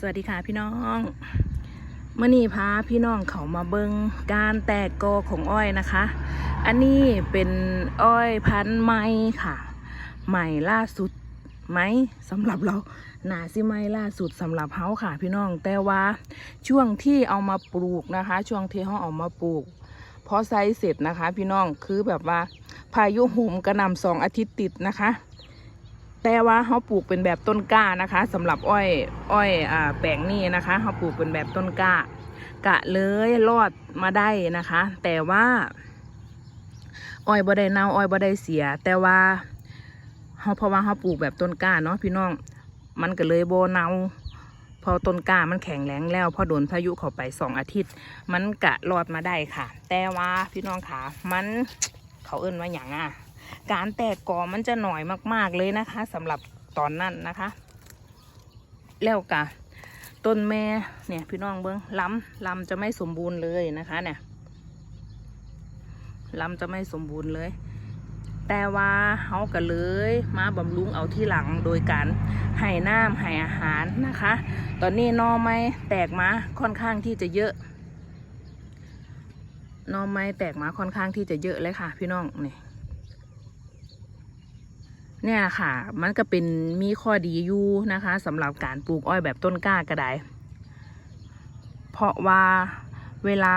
สวัสดีค่ะพี่น้องมื่อนี้พาพี่น้องเขามาเบิงการแตกกอของอ้อยนะคะ อันนี้เป็นอ้อยพันธุ์ใหม่ค่ะ ใหม่ล่าสุดไหมสำหรับเราหนาซิไม่ล่าสุดสำหรับเฮาค่ะ พี่น้องแต่ว่าช่วงที่เอามาปลูกนะคะ ช่วงที่เขาเอามาปลูกพอไซส์เสร็จนะคะ พี่น้องคือแบบว่าพายุโหุมกระหน่ำสองอาทิตย์ติดนะคะ แต่ว่าเขาปลูกเป็นแบบต้นกล้านะคะสำหรับอ้อยอ้อยอ่าแปลงนี้นะคะเขาปลูกเป็นแบบต้นกล้า กะเลยรอดมาได้นะคะ แต่ว่าอ้อยบ่ได้เน่าอ้อยบ่ได้เสีย แต่ว่าเขาเพราะว่าเขาปลูกแบบต้นกล้าเนาะพี่น้องมันก็เลยโบเนาพอต้นกล้ามันแข็งแรงแล้ว พอโดนพายุเข้าไปสองอาทิตย์ มันกะรอดมาได้ค่ะ แต่ว่าพี่น้องขามันเขาเอิ้นว่าอย่างอะ การแตกกอมันจะหน่อยมาก ๆเลยนะคะสำหรับตอนนั้นนะคะ แล้วกะต้นแม่เนี่ยพี่น้องเบิ้งลำลำจะไม่สมบูรณ์เลยนะคะเนี่ยลำจะไม่สมบูรณ์เลย แต่ว่าเขาก็เลยมาบำรุงเอาที่หลังโดยการให้น้ำให้อาหารนะคะ ตอนนี้นอไม้แตกมาค่อนข้างที่จะเยอะ นอไม้แตกมาค่อนข้างที่จะเยอะเลยค่ะ พี่น้องนี่ เนี่ยค่ะ มันก็เป็นมีข้อดีอยู่นะคะสำหรับการปลูกอ้อยแบบต้นกล้าก็ได้ เพราะว่าเวลา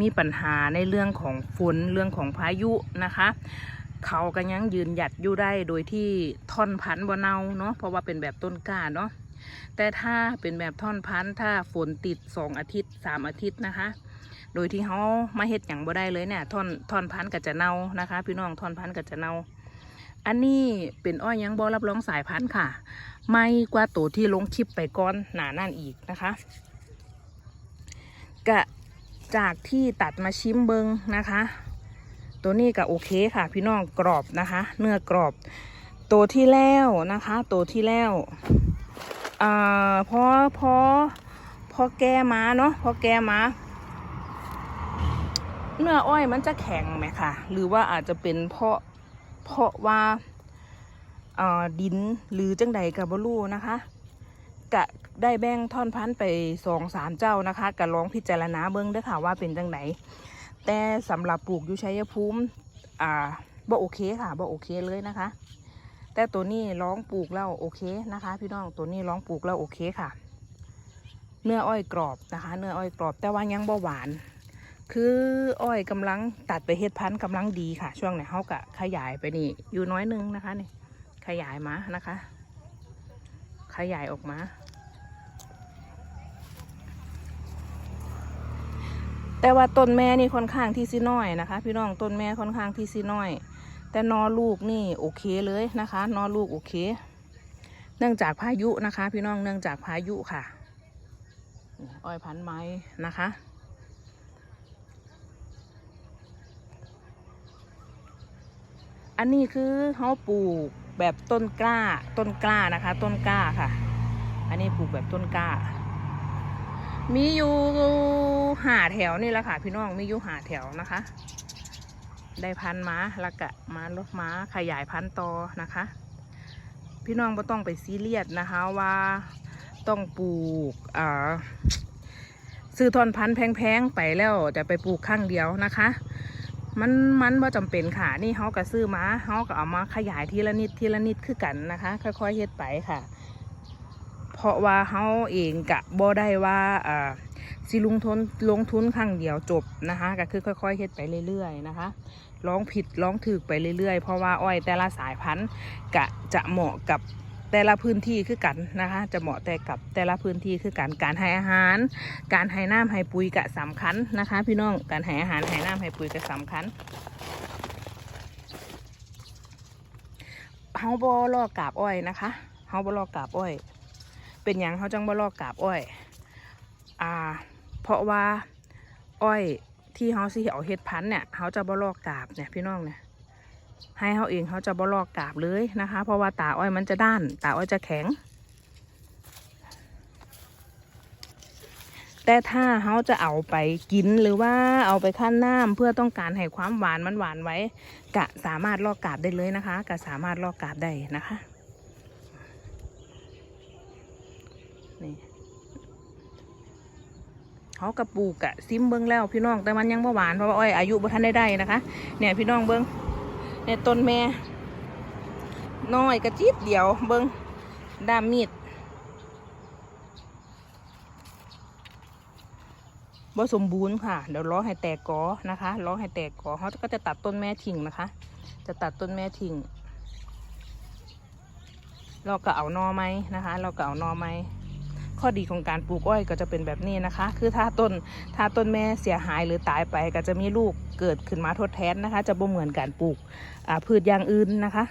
มีปัญหาในเรื่องของฝนเรื่องของพายุนะคะ เขาก็ยังยืนหยัดอยู่ได้โดยที่ท่อนพันธุ์บ่เนาเนาะเพราะว่าเป็นแบบต้นกล้าเนาะแต่ถ้าเป็นแบบท่อนพันธุ์ถ้าฝนติดสองอาทิตย์สามอาทิตย์นะคะ โดยที่เขามาเฮ็ดอย่างบ่ได้เลยเนี่ยท่อนท่อนพันธุ์ก็จะเน่านะคะ พี่น้องท่อนพันธุ์ก็จะเน่า อันนี้เป็นอ้อยยังบอรับรองสายพันธุ์ค่ะ ไม่กว่าตัวที่ลงคลิปไปก่อนหนานั่นอีกนะคะ กะจากที่ตัดมาชิมเบิงนะคะ ตัวนี้ก็โอเคค่ะ พี่น้องกรอบนะคะ เนื้อกรอบ ตัวที่แล้วนะคะ ตัวที่แล้วอ่าพอพอพอแกมาเนาะพอแกมาเนื้ออ้อยมันจะแข็งไหมค่ะหรือว่าอาจจะเป็นเพราะ เพราะว่าดินหรือจังใดกับบรูนะคะกะได้แบ่งท่อนพันธ์ไปสองสามเจ้านะคะกะลองพิจารณาเบิ้องด้วยค่ะว่าเป็นจังไหนแต่สำหรับปลูกอยู่ชัยภูมิอ่าบ่โอเคค่ะบ่โอเคเลยนะคะ แต่ตัวนี้ร้องปลูกแล้วโอเคนะคะ พี่น้องตัวนี้ร้องปลูกแล้วโอเคค่ะ เนื้ออ้อยกรอบนะคะ เนื้ออ้อยกรอบแต่ว่ายังบ่หวาน คืออ้อยกำลังตัดไปเฮ็ดพันธุ์กำลังดีค่ะ ช่วงไหนเขากะขยายไปนี่ อยู่น้อยนึงนะคะนี่ขยายมานะคะ ขยายออกมา แต่ว่าต้นแม่นี่ค่อนข้างที่สิน้อยนะคะ พี่น้องต้นแม่ค่อนข้างที่สิน้อย แต่นอลูกนี่โอเคเลยนะคะ นอลูกโอเค เนื่องจากพายุนะคะ พี่น้องเนื่องจากพายุค่ะ อ้อยพันธุ์ไม้นะคะ อันนี้คือเขาปลูกแบบต้นกล้า ต้นกล้านะคะ ต้นกล้าค่ะ อันนี้ปลูกแบบต้นกล้า มีอยู่หาแถวนี่แหละค่ะ พี่น้องมีอยู่หาแถวนะคะ ได้พันธุ์ม้าล้วก็มาลดม้าขยายพันธุ์ต่อนะคะ พี่น้องไม่ต้องไปซีเรียสนะคะว่าต้องปลูกอ่าซื้อทอนพันธุ์แพงๆไปแล้วจะไปปลูกข้างเดียวนะคะ มันมันว่าจำเป็นค่ะ นี่เขาก็ซื้อมาเขาก็เอามาขยายทีละนิดทีละนิดคือกันนะคะ ค่อยๆเฮ็ดไปค่ะ เพราะว่าเขาเองกะบ่ได้ว่าอ่าสิลงทุนลงทุนครั้งเดียวจบนะคะ ก็คือค่อยๆเฮ็ดไปเรื่อยๆนะคะลองผิดลองถูกไปเรื่อยๆ เพราะว่าอ้อยแต่ละสายพันธุ์กะจะเหมาะกับ แต่ละพื้นที่คือกันนะคะ จะเหมาะแต่กับแต่ละพื้นที่คือกันการให้อาหาร การให้น้ำให้ปุ๋ยกะสำคัญนะคะ พี่น้องการให้อาหารให้น้ำให้ปุ๋ยกะสำคัญเฮาบ่ลอกกาบอ้อยนะคะเฮาบ่ลอกกาบอ้อย เป็นหยังเฮาจังบ่ลอกกาบอ้อยอ่าเพราะว่าอ้อยที่เฮาสิเอาเฮ็ดพันธุ์เนี่ยเฮาจะบ่ลอกกาบเนี่ยพี่น้องเนี่ย ให้เฮาเองเฮาจะบ่ลอกกาบเลยนะคะ เพราะว่าตาอ้อยมันจะด้าน ตาอ้อยจะแข็ง แต่ถ้าเฮาจะเอาไปกินหรือว่าเอาไปขั้นน้ำเพื่อต้องการให้ความหวานมันหวานไว้ กะสามารถลอกกาบได้เลยนะคะ กะสามารถลอกกาบได้นะคะนี่เขากระปูกกะซิมเบิ้งแล้วพี่น้องแต่มันยังบ่หวานเพราะว่าอ้อยอายุบ่ทันได้ได้นะคะ เนี่ยพี่น้องเบิ้ง เนี่ยต้นแม่ น้อยกระจิบเดียวเบิ้งดามมีดบ่สมบูรณ์ค่ะ เดี๋ยวรอให้แตกกอนะคะรอให้แตกกอเขาก็จะตัดต้นแม่ทิ้งนะคะ จะตัดต้นแม่ทิ้งเราก็เอานอไม้นะคะ เราก็เอานอไม้ ข้อดีของการปลูกอ้อยก็จะเป็นแบบนี้นะคะ คือถ้าต้นถ้าต้นแม่เสียหายหรือตายไปก็จะมีลูกเกิดขึ้นมาทดแทนนะคะ จะบ่เหมือนการปลูกพืชอย่างอื่นนะคะ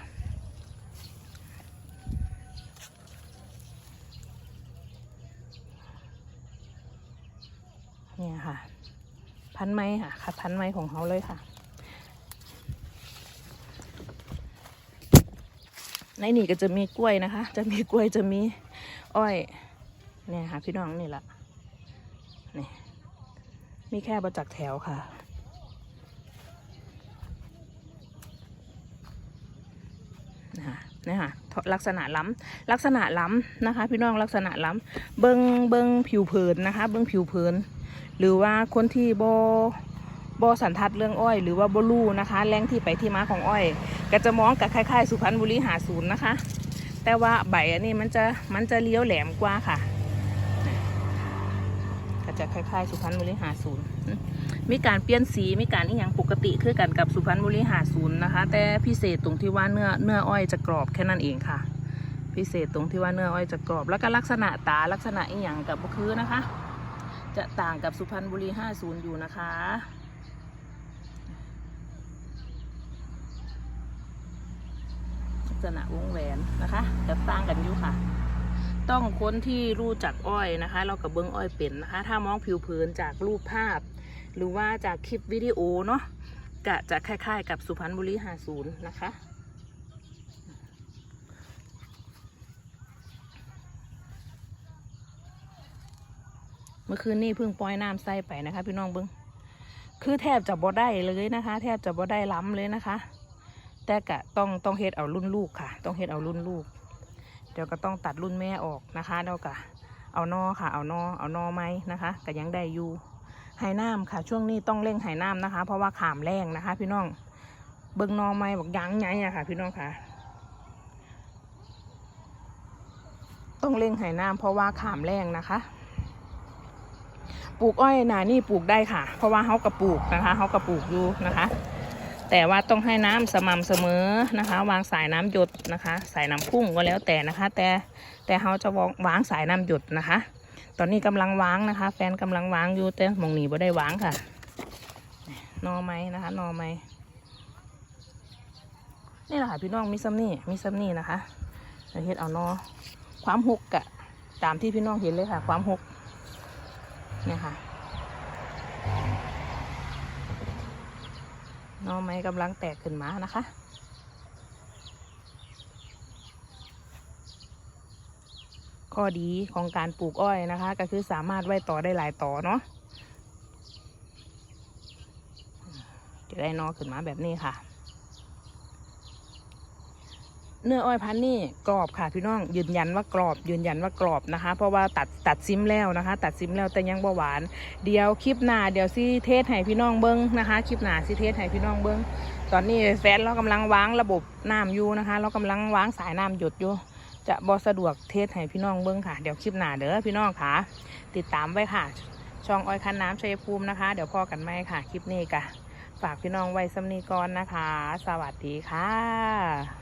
เนี่ยค่ะ พันไม้ค่ะคัดพันไม้ของเขาเลยค่ะ ในนี่ก็จะมีกล้วยนะคะ จะมีกล้วยจะมีอ้อย เนี่ยค่ะพี่น้องนี่แหละนี่มีแค่ประจักษ์แถวค่ะ นะคะนี่ค่ะลักษณะล้ำลักษณะล้ำนะคะ พี่น้องลักษณะล้ำเบิงเบิงผิวเผินนะคะ เบิงผิวเผินหรือว่าคนที่โบอบสันทัดเรื่องอ้อย หรือว่าบลูนะคะแรงที่ไปที่มาของอ้อย ก็จะมองกับคล้ายๆ สุพรรณบุรีหาศูนย์นะคะ แต่ว่าใบอันนี้มันจะมันจะเลี้ยวแหลมกว่าค่ะ จะคล้ายๆ สุพรรณบุรีหาศูนย์มีการเปลี่ยนสีมีการอีหยังปกติคือกันกับสุพรรณบุรีหาศูนย์นะคะ แต่พิเศษตรงที่ว่าเนื้อเนื้ออ้อยจะกรอบแค่นั้นเองค่ะ พิเศษตรงที่ว่าเนื้ออ้อยจะกรอบ แล้วก็ลักษณะตาลักษณะอีหยังกับก็คือนะคะ จะต่างกับสุพรรณบุรีห้าศูนย์อยู่นะคะลักษณะวงแหวนนะคะจะต่างกันอยู่ค่ะ ต้องคนที่รู้จักอ้อยนะคะ เรากับเบิ้งอ้อยเป็นนะคะ ถ้ามองผิวเผินจากรูปภาพ หรือว่าจากคลิปวิดีโอเนาะก็จะคล้าย ๆ กับสุพรรณบุรีหาศูนย์นะคะเมื่อคืนนี้เพิ่งปล่อยน้ำใส่ไปนะคะ พี่น้องเบิ้งคือแทบจะบ่ได้เลยนะคะ แทบจะบ่ได้ล้ำเลยนะคะ แต่กะต้องต้องเฮ็ดเอารุ่นลูกค่ะ ต้องเฮ็ดเอารุ่นลูก เดี๋ยวก็ต้องตัดรุ่นแม่ออกนะคะเดี๋ยวก็เอานอค่ะ เอานอเอานอไม้นะคะก็ยังได้อยู่ไหน้ำค่ะ ช่วงนี้ต้องเร่งไหน้ำนะคะ เพราะว่าขามแรงนะคะ พี่น้องเบิ่งนอไม้บอกยังไงอะค่ะ พี่น้องค่ะ ต้องเร่งไหน้ำเพราะว่าขามแรงนะคะ ปลูกอ้อยนานี่ปลูกได้ค่ะ เพราะว่าเขากระปลูกนะคะเขากระปลูกอยู่นะคะ แต่ว่าต้องให้น้ำสม่ำเสมอนะคะ วางสายน้ำหยดนะคะ สายน้ำพุ่งก็แล้วแต่นะคะ แต่แต่เขาจะวางสายน้ำหยดนะคะ ตอนนี้กำลังวางนะคะ แฟนกำลังวางอยู่แต่มองหนีบ่ได้วางค่ะนอไหมนะคะนอไหมนี่แหละค่ะพี่น้องมีซัมนี่มีซัมนี่นะคะเราเฮ็ดเอานอความหกกะตามที่พี่น้องเห็นเลยค่ะ ความหกเนี่ยค่ะ น้องไม้กำลังแตกขึ้นมานะคะ ข้อดีของการปลูกอ้อยนะคะ ก็คือสามารถไว้ต่อได้หลายต่อเนาะจะได้นอขึ้นมาแบบนี้ค่ะ เนื้ออ้อยพันนี่กรอบค่ะพี่น้องยืนยันว่ากรอบยืนยันว่ากรอบนะคะ เพราะว่าตัดตัดซิมแล้วนะคะ ตัดซิมแล้วแต่ยังบ่หวาน เดี๋ยวคลิปหน้าเดี๋ยวซิเทสให้พี่น้องเบิ้งนะคะคลิปหน้าซิเทสให้พี่น้องเบิ้งตอนนี้แฟนเรากำลังวางระบบน้ำอยู่นะคะ เรากำลังวางสายน้ำหยดอยู่จะบอสะดวกเทสให้พี่น้องเบิ้งค่ะเดี๋ยวคลิปหน้าเด้อพี่น้องค่ะ ติดตามไว้ค่ะ ช่องอ้อยคันน้ำชัยภูมินะคะ เดี๋ยวพอกันไหมค่ะคลิปนี้กะฝากพี่น้องไว้สำนีก่อนนะคะ สวัสดีค่ะ